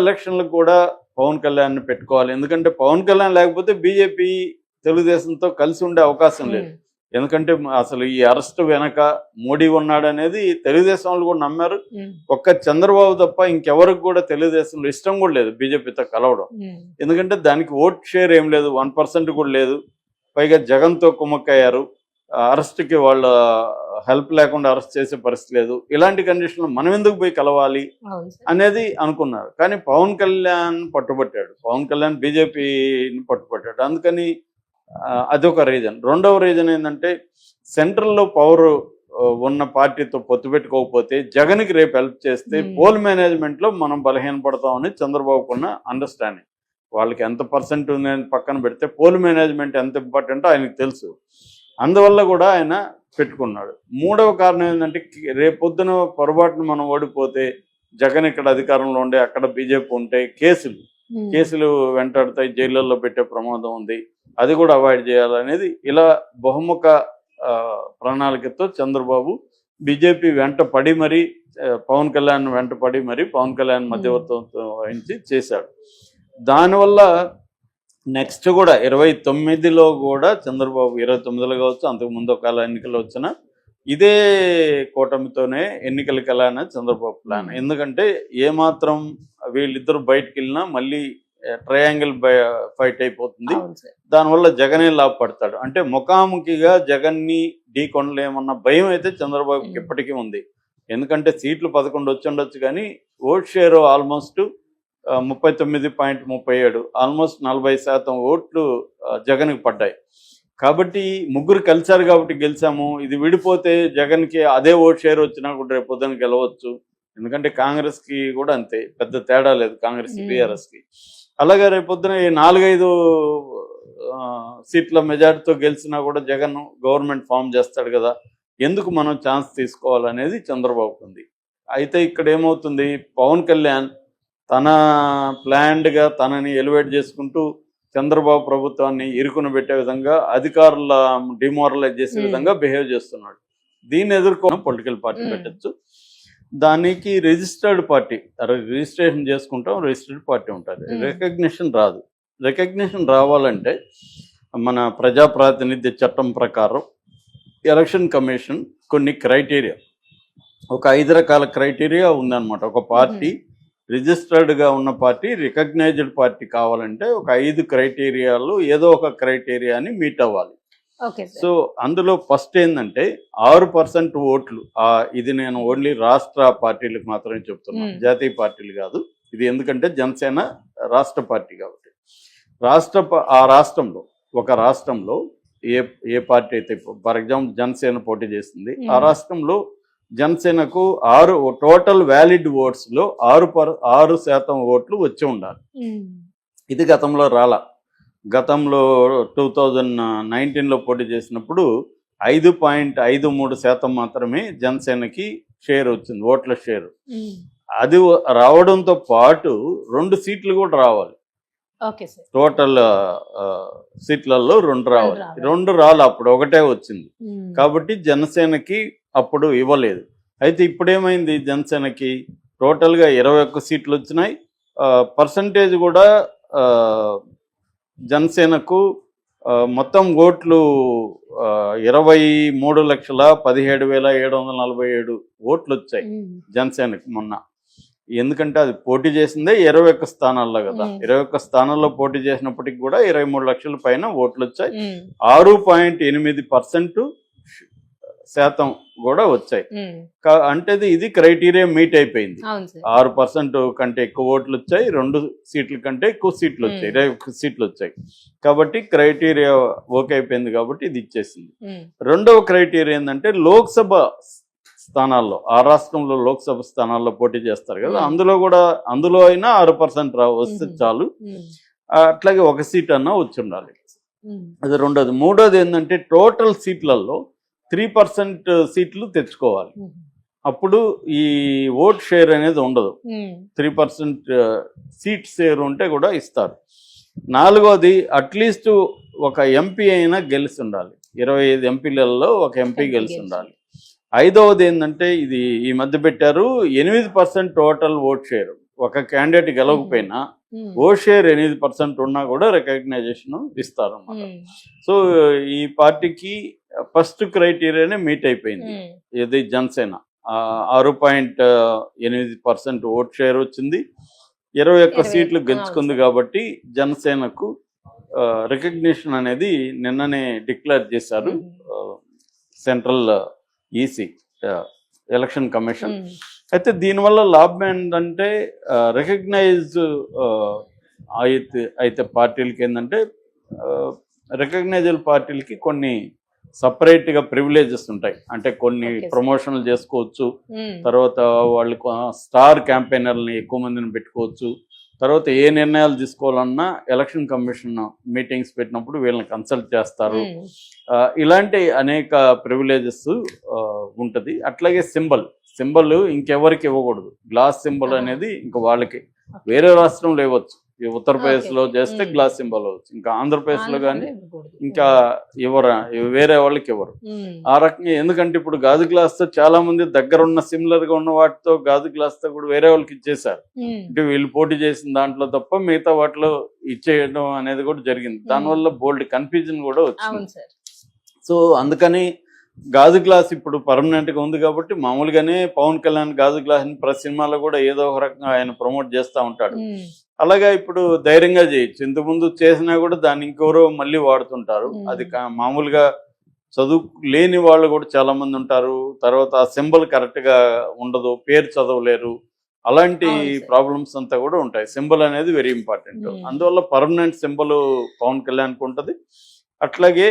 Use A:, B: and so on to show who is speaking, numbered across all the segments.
A: ఎలక్షన్లకు కూడా పవన్ కళ్యాణ్ పెట్టుకోవాలి. ఎందుకంటే పవన్ కళ్యాణ్ లేకపోతే బీజేపీ తెలుగుదేశంతో కలిసి ఉండే అవకాశం లేదు. ఎందుకంటే అసలు ఈ అరెస్ట్ వెనక మోడీ ఉన్నాడు అనేది తెలుగుదేశం వాళ్ళు కూడా నమ్మారు. ఒక్క చంద్రబాబు తప్ప ఇంకెవరికి కూడా తెలుగుదేశంలో ఇష్టం కూడా లేదు బీజేపీతో కలవడం. ఎందుకంటే దానికి ఓట్ షేర్ ఏం లేదు. వన్ పర్సెంట్ కూడా లేదు. పైగా జగన్తో కుమ్మక్కయ్యారు. అరెస్ట్కి వాళ్ళ హెల్ప్ లేకుండా అరెస్ట్ చేసే పరిస్థితి లేదు. ఇలాంటి కండిషన్లో మనం ఎందుకు పోయి కలవాలి అనేది అనుకున్నారు. కానీ పవన్ కళ్యాణ్ పట్టుబట్టాడు. పవన్ కళ్యాణ్ బీజేపీని పట్టుబట్టాడు. అందుకని అదొక రీజన్. రెండవ రీజన్ ఏంటంటే సెంట్రల్లో పవర్ ఉన్న పార్టీతో పొత్తు పెట్టుకోకపోతే జగన్కి రేపు హెల్ప్ చేస్తే. పోల్ మేనేజ్మెంట్లో మనం బలహీనపడతామని చంద్రబాబుకున్న అండర్స్టాండింగ్. వాళ్ళకి ఎంత పర్సెంట్ ఉంది అని పక్కన పెడితే పోల్ మేనేజ్మెంట్ ఎంత ఇంపార్టెంటో ఆయనకు తెలుసు. అందువల్ల కూడా ఆయన పెట్టుకున్నాడు. మూడవ కారణం ఏంటంటే రేపొద్దున పొరపాటున మనం ఓడిపోతే జగన్ ఇక్కడ అధికారంలో ఉండే అక్కడ బీజేపీ ఉంటే కేసులు. కేసులు వెంటాడుతాయి జైళ్ళల్లో పెట్టే ప్రమాదం ఉంది. అది కూడా అవాయిడ్ చేయాలనేది ఇలా బహుముఖ ప్రణాళికతో చంద్రబాబు బీజేపీ వెంట పడి మరి పవన్ కళ్యాణ్ వెంట పడి మరి పవన్ కళ్యాణ్ మధ్యవర్తిత్వం వహించి చేశాడు. దానివల్ల నెక్స్ట్ కూడా ఇరవై తొమ్మిదిలో కూడా చంద్రబాబు ఇరవై తొమ్మిదిలో కావచ్చు అంతకు ముందు ఒకవేళ ఎన్నికలు వచ్చినా ఇదే కూటమితోనే ఎన్నికలకి వెళ్ళాలని చంద్రబాబు ప్లాన్. ఎందుకంటే ఏమాత్రం వీళ్ళిద్దరు బయటకు వెళ్ళినా మళ్ళీ ట్రయాంగిల్ ఫైట్ అయిపోతుంది దానివల్ల జగనే లాభపడతాడు అంటే ముఖాముఖిగా జగన్ని ఢీ కొనలేమన్న భయం అయితే చంద్రబాబుకి. ఇప్పటికీ ఉంది ఎందుకంటే సీట్లు పదకొండు వచ్చి ఉండొచ్చు కానీ ఓట్ షేర్ ఆల్మోస్ట్ ముప్పై తొమ్మిది పాయింట్ ముప్పై ఏడు ఆల్మోస్ట్ నలభై శాతం ఓట్లు జగన్కి పడ్డాయి. కాబట్టి ముగ్గురు కలిశారు కాబట్టి గెలిచాము. ఇది విడిపోతే జగన్కి అదే ఓట్ షేర్ వచ్చినా కూడా రేపు పొద్దున గెలవచ్చు. ఎందుకంటే కాంగ్రెస్కి కూడా అంతే పెద్ద తేడా లేదు కాంగ్రెస్. టీఆర్ఎస్కి. అలాగే రేపు పొద్దున ఈ నాలుగైదు సీట్ల మెజార్టీతో గెలిచినా కూడా జగన్ గవర్నమెంట్ ఫామ్ చేస్తాడు కదా ఎందుకు మనం ఛాన్స్ తీసుకోవాలనేది చంద్రబాబుకు ఉంది అయితే ఇక్కడ ఏమవుతుంది పవన్ కళ్యాణ్ తన ప్లాన్డ్గా తనని ఎలివేట్ చేసుకుంటూ చంద్రబాబు ప్రభుత్వాన్ని ఇరుకున పెట్టే విధంగా అధికారుల డిమోరలైజ్ చేసే. విధంగా బిహేవ్ చేస్తున్నాడు దీన్ని ఎదుర్కొని పొలిటికల్ పార్టీ. పెట్టచ్చు దానికి రిజిస్టర్డ్ పార్టీ రిజిస్ట్రేషన్ చేసుకుంటాం రిజిస్టర్డ్ పార్టీ ఉంటుంది. రికగ్నిషన్ రాదు రికగ్నిషన్ రావాలంటే మన ప్రజాప్రాతినిధ్య చట్టం ప్రకారం ఎలక్షన్ కమిషన్ కొన్ని క్రైటీరియా ఒక ఐదు రకాల క్రైటీరియా ఉందన్నమాట ఒక పార్టీ రిజిస్టర్డ్గా ఉన్న పార్టీ రికగ్నైజ్డ్ పార్టీ కావాలంటే ఒక ఐదు క్రైటీరియాలు ఏదో ఒక క్రైటీరియాని మీట్ అవ్వాలి. సో అందులో ఫస్ట్ ఏంటంటే ఆరు పర్సెంట్ ఓట్లు ఇది నేను ఓన్లీ రాష్ట్ర పార్టీలకు మాత్రమే చెప్తున్నాను. జాతీయ పార్టీలు కాదు. ఇది ఎందుకంటే జనసేన రాష్ట్ర పార్టీ కాబట్టి. రాష్ట్ర ఆ రాష్ట్రంలో ఒక రాష్ట్రంలో ఏ ఏ పార్టీ అయితే ఫర్ ఎగ్జాంపుల్ జనసేన పోటీ చేస్తుంది ఆ. రాష్ట్రంలో జనసేనకు ఆరు టోటల్ వ్యాలిడ్ ఓట్స్లో ఆరు పర్ ఆరు శాతం ఓట్లు వచ్చి ఉండాలి. ఇది గతంలో రాలా గతంలో టూ థౌజండ్ నైన్టీన్లో పోటీ చేసినప్పుడు ఐదు పాయింట్ ఐదు మూడు శాతం మాత్రమే జనసేనకి షేర్ వచ్చింది ఓట్ల షేర్. అది రావడంతో పాటు రెండు సీట్లు కూడా రావాలి టోటల్ సీట్లలో రెండు రావాలి. రెండు రాలి అప్పుడు ఒకటే వచ్చింది. కాబట్టి జనసేనకి అప్పుడు ఇవ్వలేదు అయితే ఇప్పుడు ఏమైంది జనసేనకి టోటల్గా ఇరవై ఒక్క సీట్లు వచ్చినాయి పర్సంటేజ్ కూడా జనసేనకు మొత్తం ఓట్లు ఇరవై మూడు లక్షల పదిహేడు వేల ఏడు వందల నలభై ఏడు ఓట్లు వచ్చాయి. జనసేనకి మొన్న ఎందుకంటే అది పోటీ చేసిందే ఇరవై ఒక్క స్థానాల్లో కదా. ఇరవై ఒక్క స్థానాల్లో పోటీ చేసినప్పటికి కూడా ఇరవై మూడు లక్షల పైన ఓట్లు వచ్చాయి. ఆరు పాయింట్ ఎనిమిది పర్సెంట్ శాతం కూడా వచ్చాయి అంటే ఇది- క్రైటీరియా మీట్ అయిపోయింది ఆరు పర్సెంట్ కంటే ఎక్కువ ఓట్లు వచ్చాయి రెండు సీట్ల కంటే ఎక్కువ సీట్లు వచ్చాయి. ఇరవై సీట్లు వచ్చాయి కాబట్టి క్రైటీరియా ఓకే అయిపోయింది కాబట్టి ఇది ఇచ్చేసింది. రెండవ క్రైటీరియా ఏంటంటే లోక్సభ స్థానాల్లో ఆ రాష్ట్రంలో లోక్సభ స్థానాల్లో పోటీ చేస్తారు కదా. అందులో కూడా అందులో అయినా ఆరు పర్సెంట్ రా వస్తే. చాలు అట్లాగే ఒక సీట్ అన్నా వచ్చి ఉండాలి. అది రెండోది మూడోది ఏంటంటే టోటల్ సీట్లలో త్రీ పర్సెంట్ సీట్లు తెచ్చుకోవాలి. అప్పుడు ఈ ఓట్ షేర్ అనేది ఉండదు. త్రీ పర్సెంట్ సీట్ షేర్ ఉంటే కూడా ఇస్తారు. నాలుగోది అట్లీస్ట్ ఒక ఎంపీ అయినా గెలిచి ఉండాలి ఇరవై ఐదు ఎంపీలలో ఒక ఎంపీ గెలిచి. ఉండాలి ఐదవది ఏంటంటే ఇది ఈ మధ్య పెట్టారు ఎనిమిది పర్సెంట్ టోటల్ ఓట్ షేర్. ఒక క్యాండిడేట్ గెలవకపోయినా
B: ఉమ్,
A: ఓ షేర్ ఎనిమిది పర్సెంట్ ఉన్నా కూడా రికగ్నైజేషన్ ఇస్తారు అన్నమాట సో ఈ పార్టీకి ఫస్ట్ క్రైటీరియానే మీట్ అయిపోయింది. ఇది జనసేన. ఆరు పాయింట్ ఎనిమిది పర్సెంట్ ఓట్ షేర్ వచ్చింది. ఇరవై ఒక్క సీట్లు గెలుచుకుంది. కాబట్టి జనసేనకు రికగ్నిషన్ అనేది నిన్ననే డిక్లేర్ చేశారు సెంట్రల్ ఈసీ ఎలక్షన్ కమిషన్. అయితే దీనివల్ల లాభం ఏంటంటే రికగ్నైజ్ అయితే అయితే పార్టీలకి ఏంటంటే రికగ్నైజల్ పార్టీలకి కొన్ని సపరేట్గా ప్రివిలేజెస్ ఉంటాయి. అంటే కొన్ని. ప్రమోషన్లు చేసుకోవచ్చు
B: ఉమ్,
A: తర్వాత వాళ్ళు స్టార్ క్యాంపెయినర్ని ఎక్కువ మందిని పెట్టుకోవచ్చు. తర్వాత ఏ నిర్ణయాలు తీసుకోవాలన్నా ఎలక్షన్ కమిషన్ మీటింగ్స్ పెట్టినప్పుడు వీళ్ళని కన్సల్ట్ చేస్తారు. ఆ, ఇలాంటి అనేక ప్రివిలేజెస్ ఉంటుంది. అట్లాగే సింబల్ సింబల్ ఇంకెవరికి ఇవ్వకూడదు. Glass symbol
B: Ah.
A: అనేది ఇంకా వాళ్ళకి. వేరే రాష్ట్రంలో ఇవ్వచ్చు. ఈ ఉత్తరప్రదేశ్లో
B: Okay.
A: చేస్తే. గ్లాస్ సింబల్ అవ్వచ్చు. ఇంకా ఆంధ్రప్రదేశ్లో కానీ. ఇంకా ఎవరు వేరే వాళ్ళకి
B: ఉమ్,
A: ఆ రకంగా ఎందుకంటే ఇప్పుడు గాజు గ్లాస్తో చాలా మంది దగ్గర ఉన్న సిమిలర్గా ఉన్న వాటితో గాజు గ్లాస్తో కూడా వేరే వాళ్ళకి ఇచ్చేసారు అంటే వీళ్ళు పోటీ చేసిన దాంట్లో తప్ప మిగతా వాటిలో ఇచ్చేయడం అనేది కూడా జరిగింది. దానివల్ల బోల్డ్ కన్ఫ్యూజన్ కూడా వచ్చింది. సో అందుకని గాజు గ్లాస్ ఇప్పుడు పర్మనెంట్గా ఉంది కాబట్టి మామూలుగానే పవన్ కళ్యాణ్ గాజు గ్లాస్ని ప్రతి సినిమాలో కూడా ఏదో ఒక రకంగా ఆయన ప్రమోట్ చేస్తూ ఉంటాడు. అలాగా ఇప్పుడు ధైర్యంగా చేయొచ్చు. ఇంతకుముందు చేసినా కూడా దాన్ని ఇంకెవరో మళ్ళీ వాడుతుంటారు. అది కా- మామూలుగా చదువు లేని వాళ్ళు కూడా చాలా మంది ఉంటారు. తర్వాత ఆ సింబల్ కరెక్ట్గా ఉండదు పేరు చదవలేరు. అలాంటి. ప్రాబ్లమ్స్ అంతా కూడా ఉంటాయి. సింబల్ అనేది వెరీ ఇంపార్టెంట్. అందువల్ల పర్మనెంట్ సింబల్ పవన్ కళ్యాణ్కి ఉంటుంది. అట్లాగే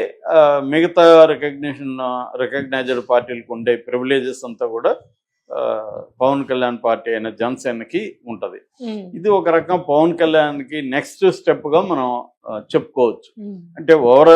A: మిగతా రికగ్నిషన్ రికగ్నైజ్డ్ పార్టీలకు ఉండే ప్రివిలేజెస్ అంతా కూడా పవన్ కళ్యాణ్ పార్టీ అయిన జనసేనకి ఉంటది. ఇది ఒక రకం పవన్ కళ్యాణ్కి నెక్స్ట్ స్టెప్గా మనం చెప్పుకోవచ్చు. అంటే ఓవరాల్